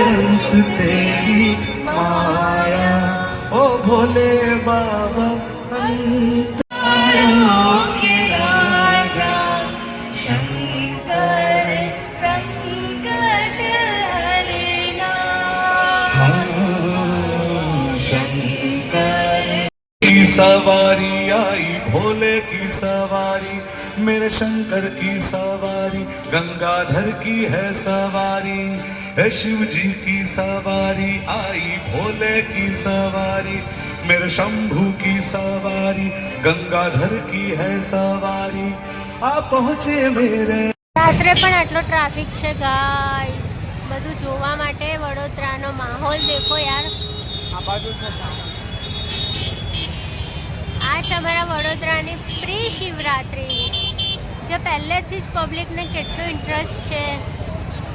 अनंत तेरी माया ओ भोले बाबा सवारी आई भोले की सवारी, मेरे शंकर की सवारी, गंगाधर की है सवारी। है शिव जी की सवारी आई भोले की सवारी मेरे शंभू की सवारी गंगाधर की है सवारी आ पहुँचे मेरे રાત્રે પણ આટલો ટ્રાફિક છે ગાઈસ બધું જોવા માટે વડોદરાનો માહોલ દેખો યાર આ છે અમારા વડોદરાની પ્રી શિવરાત્રી જે પહેલેથી જ પબ્લિકને કેટલું ઇન્ટરેસ્ટ છે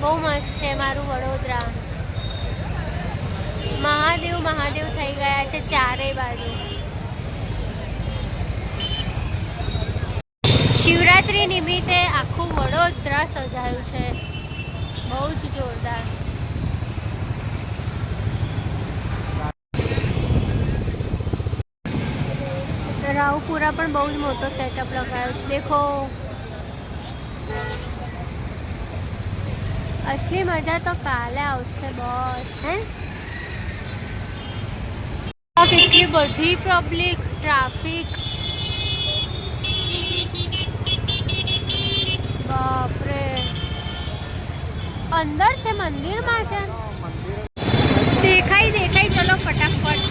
બહુ મસ્ત છે મારું વડોદરા. મહાદેવ મહાદેવ થઈ ગયા છે ચારેય બાજુ. શિવરાત્રી નિમિત્તે આખું વડોદરા સજાયું છે. બહુ જ જોરદાર. રાવપુરા પણ બહુ જ મોટો સેટઅપ લગાવ્યો છે. દેખો. અસલી મજા તો કાલે આવશે બસ હે આ કેટલી બધી પબ્લિક ટ્રાફિક બાપરે અંદર છે મંદિરમાં છે દેખાય દેખાય ચલો ફટાફટ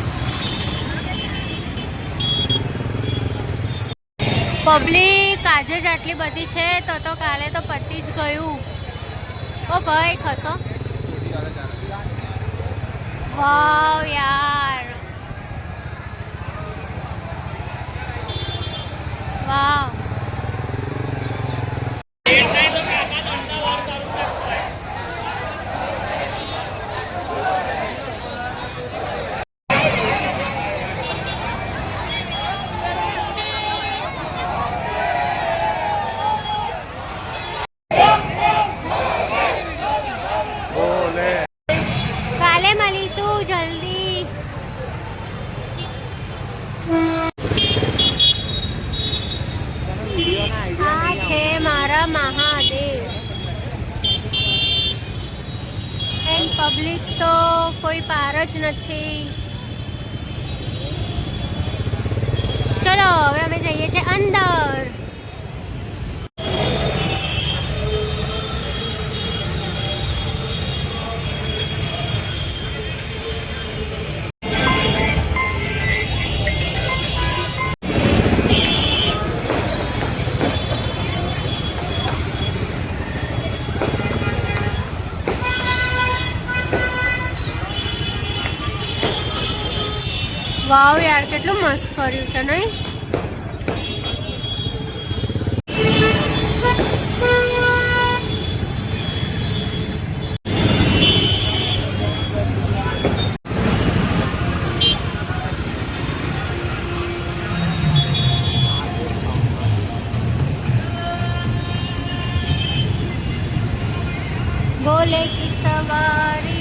પબ્લિક આજે જ આટલી બધી છે તો તો કાલે તો પતી જ ગયું ઓ ભાઈ ખસો. વાવ યાર. જલ્દી. આ છે મારા મહાદેવ. એન્ડ પબ્લિક તો કોઈ પાર જ નથી. ચલો, હવે અમે જઈએ છીએ અંદર. વાવ યાર કેટલું મસ્ત કર્યું છે નહીં? બોલે કી સવારી